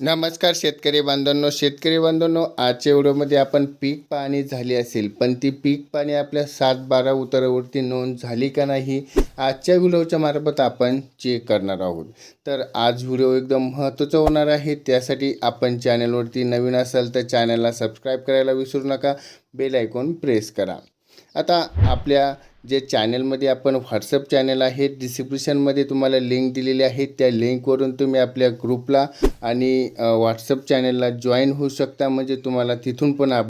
नमस्कार शेतकरी बांधवांनो शेतकरी बांधवांनो आजच्या व्हिडिओमध्ये आपण पीक पाहणी झाली असेल पण ती पीक पाहणी आपल्या सात बारा उतारावरती नोंद झाली का नाही आजच्या व्हिडिओच्या मार्फत आपण चेक करणार आहोत. तर आज व्हिडिओ एकदम महत्त्वाचा होणार आहे त्यासाठी आपण चॅनलवरती नवीन असाल तर चॅनलला सबस्क्राईब करायला विसरू नका बेल आयकॉन प्रेस करा. आता आपल्या जे चॅनलमध्ये आपण व्हॉट्सअप चॅनल आहे डिस्क्रिप्शनमध्ये तुम्हाला लिंक दिलेली आहे त्या लिंकवरून तुम्ही आपल्या ग्रुपला आणि व्हॉट्सअप चॅनलला जॉईन होऊ शकता. म्हणजे तुम्हाला तिथून पण आप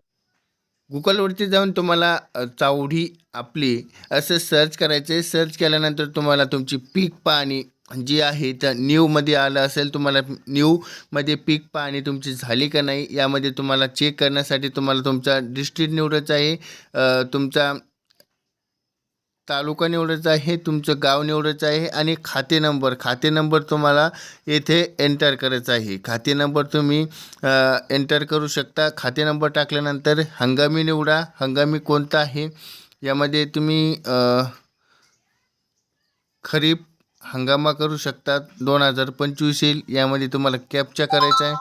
गुगलवरती जाऊन तुम्हाला चावढी चावडी आपली असं सर्च करायचं आहे सर्च केल्यानंतर तुम्हाला तुमची पीक पाणी जी आहे त्या न्यूमध्ये आलं असेल तुम्हाला न्यूमध्ये पीक पाहणी तुमची झाली का नाही यामध्ये तुम्हाला चेक करण्यासाठी तुम्हाला तुमचा डिस्ट्रिक्ट निवडायचा आहे तुमचा तालुका निवडायचा आहे तुमचं गाव निवडायचं आहे आणि खाते नंबर खाते नंबर तुम्हाला येथे एंटर करायचा आहे. खाते नंबर तुम्ही एंटर करू शकता. खाते नंबर टाकल्यानंतर हंगामी निवडा. हंगामी कोणता आहे? यामध्ये तुम्ही खरीप हंगामा करू शकतात. दोन हजार पंचवीस येईल. यामध्ये तुम्हाला कॅप्चा करायचा आहे.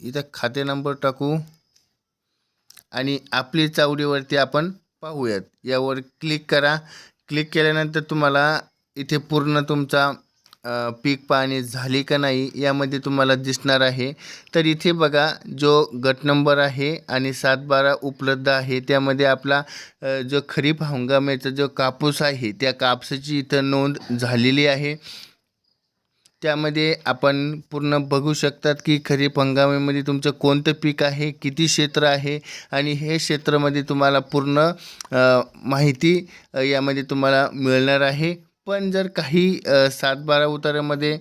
इथं खाते नंबर टाकू. आणि आपली चावडीवरती आपण पाहूयात. यावर क्लिक करा. क्लिक केल्यानंतर तुम्हाला इथे पूर्ण तुमचा पीक पाहणी झाली का नाही यामध्ये तुम्हाला दिसणार आहे. तर इथे बघा जो गट नंबर आहे आणि सात बारा उपलब्ध आहे त्यामध्ये आपला जो खरीप हंगामाचा जो कापूस आहे त्या कापसाची इथं नोंद झालेली आहे. त्यामध्ये आपण पूर्ण बघू शकतात की खरीप हंगामामध्ये तुमचं कोणतं पीक आहे किती क्षेत्र आहे आणि हे क्षेत्रामध्ये तुम्हाला पूर्ण माहिती यामध्ये तुम्हाला मिळणार आहे. पण जर काही सात बारा उतारामध्ये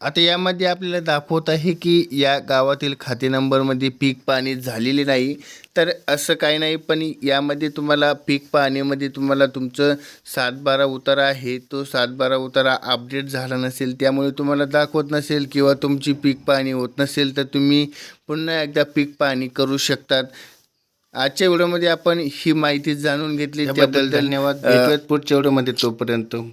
आता यामध्ये आपल्याला दाखवत आहे की या गावातील खाते नंबरमध्ये पीक पाणी झालेले नाही तर असं काही नाही पण यामध्ये तुम्हाला पीक पाहणीमध्ये तुम्हाला तुमचं सात बारा उतारा आहे तो सात बारा उतारा अपडेट झाला नसेल त्यामुळे तुम्हाला दाखवत नसेल किंवा तुमची पीक पाहणी होत नसेल तर तुम्ही पुन्हा एकदा पीक पाहणी करू शकतात. आजच्या व्हिडिओमध्ये आपण ही माहिती जाणून घेतली. त्याबद्दल धन्यवाद. पुढच्या व्हिडिओमध्ये तोपर्यंत.